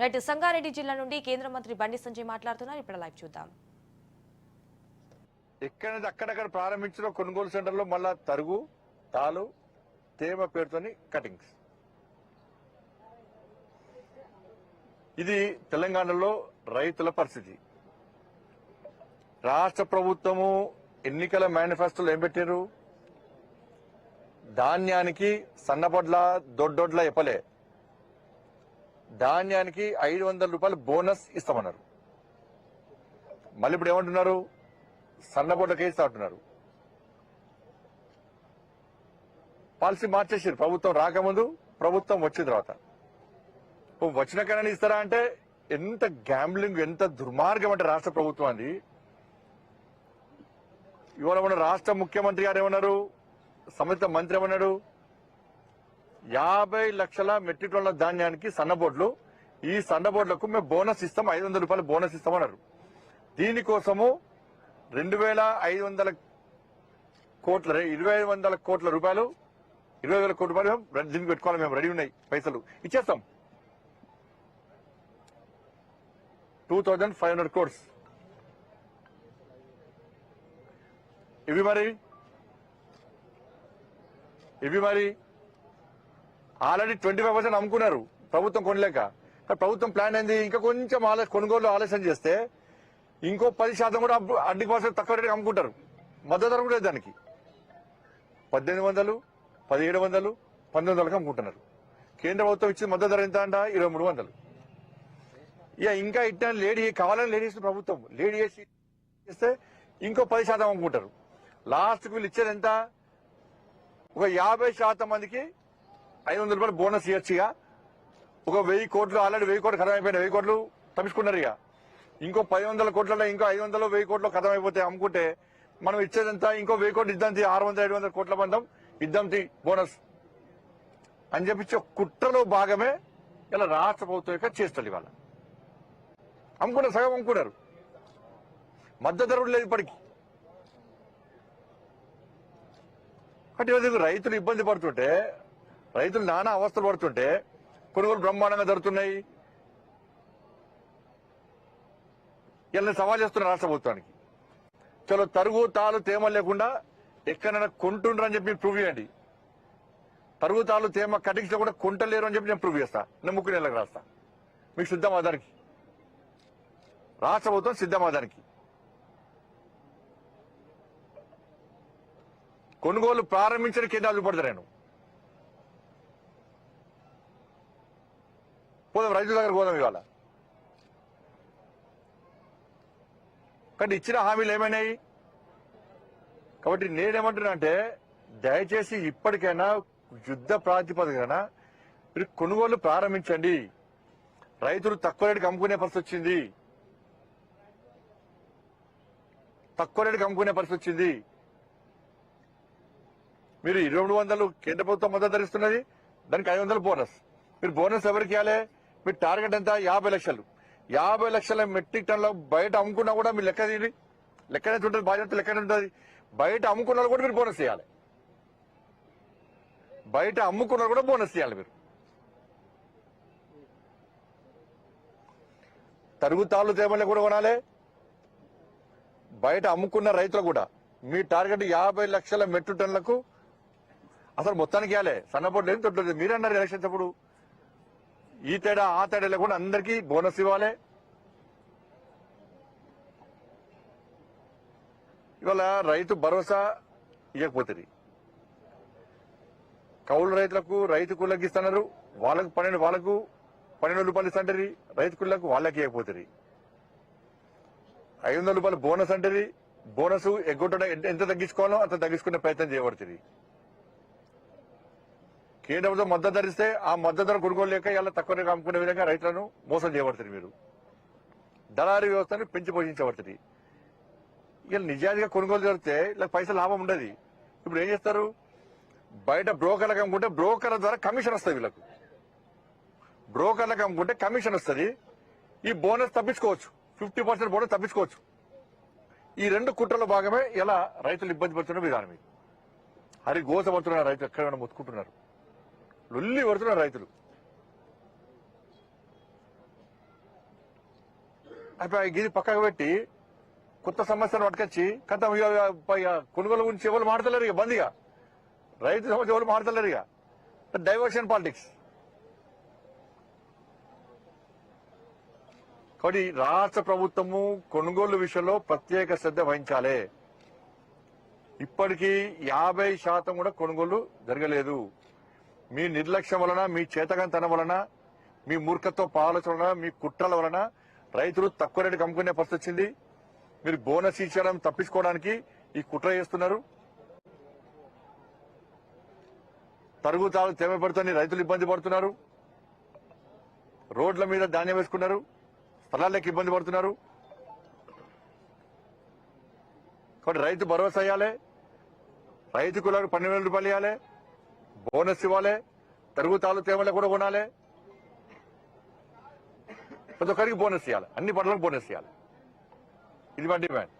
Right Sangareddy జిల్లా నుండి కేంద్ర మంత్రి బండి సంజయ్ మాట్లాడుతున్నారు. ఇప్పుడు లైవ్ చూద్దాం. నుంచి అక్కడక్కడ ప్రారంభించిన కొనుగోలు సెంటర్లో మళ్ళా తరుగు తాలు తేమ పేరుతోని కటింగ్స్. ఇది తెలంగాణలో రైతుల పరిస్థితి. రాష్ట్ర ప్రభుత్వము ఎన్నికల మేనిఫెస్టోలో ఏం పెట్టారు ధాన్యానికి సన్నబొడ్ల దొడ్డొడ్ల ఇప్పలే ధాన్యానికి ఐదు వందల రూపాయలు బోనస్ ఇస్తామన్నారు. మళ్ళీ ఇప్పుడు ఏమంటున్నారు? సన్నబొడ్లకే ఇస్తా అంటున్నారు. పాలసీ మార్చేసారు. ప్రభుత్వం రాకముందు ప్రభుత్వం వచ్చిన తర్వాత. వచ్చిన కన్నా ఇస్తారా అంటే ఎంత గ్యాంబ్లింగ్ ఎంత దుర్మార్గం అంటే రాష్ట్ర ప్రభుత్వం అది ఇవాళ మన రాష్ట్ర ముఖ్యమంత్రి గారు ఏమన్నారు? సంబంధిత మంత్రి ఏమన్నాడు? యాభై లక్షల మెట్రిక్ టన్నుల ధాన్యానికి సన్నబోడ్లు ఈ సన్నబోడ్లకు మేము బోనస్ ఇస్తాం. ఐదు వందల రూపాయలు బోనస్ ఇస్తామన్నారు దీనికోసము రెండు వేల ఐదు వందల కోట్ల ఇరవై ఐదు వందల కోట్ల రూపాయలు ఇరవై వేల కోట్ల రూపాయలు మేము దీనికి పెట్టుకోవాలి. మేము రెడీ ఉన్నాయి పైసలు. ఇచ్చేస్తాం. Two thousand five hundred course ఇవి మరి? ఇవి మరి? ఆల్రెడీ ట్వంటీ ఫైవ్ పర్సెంట్ అమ్ముకున్నారు. ప్రభుత్వం కొనలేక. ప్రభుత్వం ప్లాన్ ఏంది? ఇంకా కొంచెం ఆలస్యం కొనుగోలు ఆలస్యం చేస్తే ఇంకో పది శాతం కూడా అడ్డి పర్సెంట్ తక్కువ రేటుకి అమ్ముకుంటారు. మద్దతు ధర కూడా లేదు దానికి. పద్దెనిమిది వందలు పదిహేడు వందలు పంతొమ్మిది వందలకు అమ్ముకుంటున్నారు. కేంద్ర ప్రభుత్వం ఇచ్చిన మద్దతు ధర ఎంత అంట? ఇరవై మూడు వందలు. ఇక ఇంకా ఇట్లా లేడీ కావాలని లేడీ ప్రభుత్వం. లేడీ చేసి చేస్తే ఇంకో పది శాతం అమ్ముకుంటారు. లాస్ట్కు వీళ్ళు ఇచ్చేది ఎంత? ఒక యాభై శాతం మందికి ఐదు వందల రూపాయలు బోనస్ ఇవ్వచ్చుగా ఒక వెయ్యి కోట్లు ఆల్రెడీ వెయ్యి కోట్లు ఖతం అయిపోయినాయి వెయ్యి కోట్లు తప్పించుకున్నారు ఇక. ఇంకో పది వందల కోట్లలో ఇంకో ఐదు వందలు వెయ్యి కోట్లు ఖతం అయిపోతే అమ్ముకుంటే. మనం ఇచ్చేదంతా ఇంకో వెయ్యి కోట్లు ఇద్దాం ఆరు వందల ఐదు వందల కోట్ల బంధం ఇద్దాం బోనస్. అని చెప్పి కుట్రలో భాగమే ఇలా రాష్ట్ర ప్రభుత్వం యొక్క చేస్తారు ఇవాళ. అమ్ముకున్నారు సగం అమ్ముకున్నారు. మద్దతు ధరలు లేదు ఇప్పటికి. కాబట్టి రైతులు ఇబ్బంది పడుతుంటే రైతులు నానా అవస్థలు పడుతుంటే కొనుగోలు బ్రహ్మాండంగా జరుగుతున్నాయి. ఇలా సవాల్ చేస్తున్న రాష్ట్ర ప్రభుత్వానికి. చలో తరుగు తాలు తేమ లేకుండా ఎక్కడైనా కొంటుండ్రు అని చెప్పి ప్రూవ్ చేయండి. తరుగు తాలు తేమ కటింగ్స్ కూడా కొంటలేరు అని చెప్పి నేను ప్రూవ్ చేస్తా. నేను ముక్కు నెలకు రాస్తా. మీకు సిద్ధమాదానికి రాష్ట్ర ప్రభుత్వం సిద్ధమాదానికి కొనుగోలు ప్రారంభించిన కేంద్రాలు చూపడతా నేను పోదాం రైతుల దగ్గర పోదాం ఇవాళ. కానీ ఇచ్చిన హామీలు ఏమైనాయి? కాబట్టి నేనేమంటున్నానంటే దయచేసి ఇప్పటికైనా యుద్ధ ప్రాతిపదికన మీరు కొనుగోలు ప్రారంభించండి. రైతులు తక్కువ రేటుకి అమ్ముకునే పరిస్థితి వచ్చింది. తక్కువ రేటుకి అమ్ముకునే పరిస్థితి వచ్చింది. మీరు ఇరవై వందలు కేంద్ర ప్రభుత్వం మద్దతు ధరిస్తున్నది దానికి ఐదు వందలు బోనస్. మీరు బోనస్ ఎవరికి ఇవ్వాలి? మీ టార్గెట్ ఎంత? యాభై లక్షలు. యాభై లక్షల మెట్రిక్ టన్ల బయట అమ్ముకున్నా కూడా మీరు లెక్క తీయండి. లెక్కనే ఉంటుంది బాధ్యత లెక్కనే ఉంటుంది. బయట అమ్ముకున్న కూడా మీరు బోనస్ ఇవ్వాలి బయట అమ్ముకున్న కూడా బోనస్ ఇవ్వాలి మీరు. తరుగు తాళ్ళు తేమల్ని కూడా కొనాలి. బయట అమ్ముకున్న రైతులు కూడా. మీ టార్గెట్ యాభై లక్షల మెట్రిక్ టన్నులకు అసలు మొత్తానికి ఇవ్వాలి సన్నపోటు లేదు తొట్టు లేదు మీరే ఎలక్షన్స్ అప్పుడు. ఈ తేడా ఆ తేడా లేకుండా అందరికీ బోనస్ ఇవ్వాలి. ఇవాళ రైతు భరోసా ఇవ్వకపోతుంది. కౌలు రైతులకు రైతు కూలకి ఇస్తున్నారు వాళ్ళకు పన్నెండు వాళ్ళకు పన్నెండు రూపాయలు ఇస్తుంటారు రైతు కూలకు వాళ్ళకి ఇవ్వకపోతుంది. ఐదు వందల రూపాయలు బోనస్ అంటది. బోనస్ ఎగ్గొట్టడం ఎంత తగ్గించుకోవాలో అంత తగ్గించుకునే ప్రయత్నం చేయబడుతుంది. కేంద్ర ప్రభుత్వం మద్దతు ధరిస్తే ఆ మద్దతు ధర కొనుగోలు లేక ఇలా తక్కువ రేటు అమ్ముకునే విధంగా రైతులను మోసం చేయబడుతుంది మీరు దళారీ వ్యవస్థను పెంచి పోషించబడుతుంది. ఇక నిజాయితీగా కొనుగోలు జరిగితే ఇలా పైసలు లాభం ఉండదు. ఇప్పుడు ఏం చేస్తారు? బయట బ్రోకర్లకు అమ్ముకుంటే బ్రోకర్ల ద్వారా కమిషన్ వస్తుంది వీళ్ళకు. బ్రోకర్లకు అమ్ముకుంటే కమిషన్ వస్తుంది. ఈ బోనస్ తప్పించుకోవచ్చు. ఫిఫ్టీ పర్సెంట్ బోనస్ తప్పించుకోవచ్చు. ఈ రెండు కుట్రల భాగమే ఇలా రైతులు ఇబ్బంది పడుతున్న విధానం ఇది. హరి గోసపడుతున్నారు రైతులు ఎక్కడ మొత్తుకుంటున్నారు. లొల్లి పడుతున్నారు రైతులు. అయిపోయి గిది పక్కకు పెట్టి కొత్త సమస్యను పట్టుకొచ్చి కథ కొనుగోలు గురించి ఎవరు మాడతలేరు ఇక బందిగా రైతు సమస్య ఎవరు మాడతలేరు ఇక. Diversion politics. కాబట్టి రాష్ట్ర ప్రభుత్వము కొనుగోలు విషయంలో ప్రత్యేక శ్రద్ధ వహించాలి. ఇప్పటికీ యాభై శాతం కూడా కొనుగోలు జరగలేదు. మీ నిర్లక్ష్యం వలన మీ చేతకంతనం వలన మీ మూర్ఖత్వ ఆలోచన వలన మీ కుట్రల వలన రైతులు తక్కువ రేటుకి అమ్ముకునే పరిస్థితి వచ్చింది. మీరు బోనస్ ఇచ్చడం తప్పించుకోవడానికి ఈ కుట్ర చేస్తున్నారు. తరుగుతాలు తేమ పడుతుంది రైతులు ఇబ్బంది పడుతున్నారు. రోడ్ల మీద ధాన్యం వేసుకున్నారు స్థలాలకు ఇబ్బంది పడుతున్నారు. కాబట్టి రైతు భరోసా ఇవ్వాలి రైతు కులకు పన్నెండు వేల రూపాయలు ఇవ్వాలి బోనస్ ఇవ్వాలి తరుగుతాలు తేమలు కూడా కొనాలి. ప్రతి ఒక్కరికి బోనస్ ఇవ్వాలి అన్ని పంటలకు బోనస్ ఇవ్వాలి. ఇది మా డిమాండ్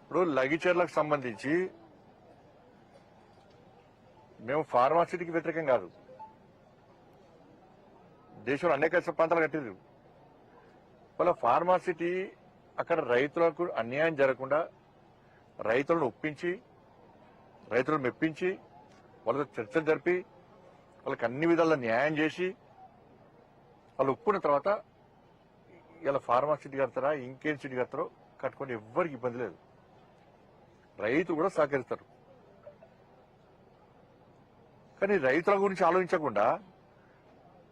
ఇప్పుడు లగిచర్లకు సంబంధించి మేము ఫార్మాసిటీకి వ్యతిరేకం కాదు. దేశంలో అనేక ప్రాంతాలు కట్టింది వాళ్ళ ఫార్మాసిటీ అక్కడ రైతులకు అన్యాయం జరగకుండా రైతులను ఒప్పించి రైతులను మెప్పించి వాళ్ళతో చర్చలు జరిపి వాళ్ళకి అన్ని విధాల న్యాయం చేసి వాళ్ళు ఒప్పుకున్న తర్వాత ఇలా ఫార్మాసిటీ కడతారా ఇంకేం సిటీ కడతారో కట్టుకొని ఎవ్వరికి ఇబ్బంది లేదు. రైతు కూడా సహకరిస్తారు. కానీ రైతుల గురించి ఆలోచించకుండా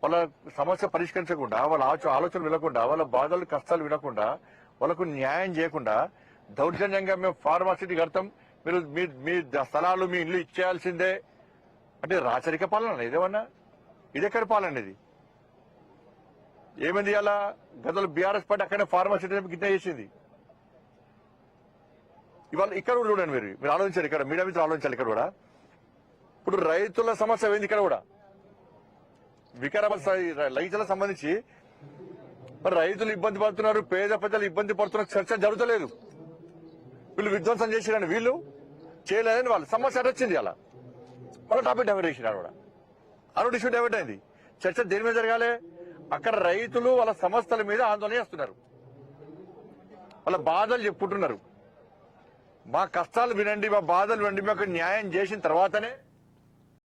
వాళ్ళ సమస్య పరిష్కరించకుండా వాళ్ళ ఆచ- ఆలోచనలు వినకుండా వాళ్ళ బాధలు కష్టాలు వినకుండా వాళ్ళకు న్యాయం చేయకుండా దౌర్జన్యంగా మేము ఫార్మాసిటీ కడతాం మీరు మీ మీ స్థలాలు మీ ఇల్లు ఇచ్చేయాల్సిందే. అంటే రాచరిక పాలన ఇదేమన్నా ఇదెక్కడ పాలన ఇది ఏమైంది అలా గతంలో బీఆర్ఎస్ పార్టీ అక్కడే ఫార్మాసిటీ గిట్ట చేసింది. ఇవాళ ఇక్కడ కూడా చూడండి మీరు. మీరు ఆలోచించారు ఇక్కడ. మీడియా మీద ఆలోచించాలి ఇక్కడ కూడా. ఇప్పుడు రైతుల సమస్య ఏంది ఇక్కడ కూడా? వికారాబాద్ సై- రైతులకు సంబంధించి మరి రైతులు ఇబ్బంది పడుతున్నారు పేద ప్రజలు ఇబ్బంది పడుతున్నారు చర్చ జరుగుతలేదు. వీళ్ళు విధ్వంసం చేసిరండి వీళ్ళు. చేయలేదని వాళ్ళు సమస్య వచ్చింది అలా. మళ్ళీ టాపిక్ డైవర్ట్ చేసినారు కూడా. అరుడు ఇష్యూ డైవర్ట్ అయింది. చర్చ దేని మీద జరగాలి? అక్కడ రైతులు వాళ్ళ సమస్యల మీద ఆందోళన చేస్తున్నారు. వాళ్ళ బాధలు చెప్పుకుంటున్నారు. మా కష్టాలు వినండి మా బాధలు వినండి మాకు న్యాయం చేసిన తర్వాతనే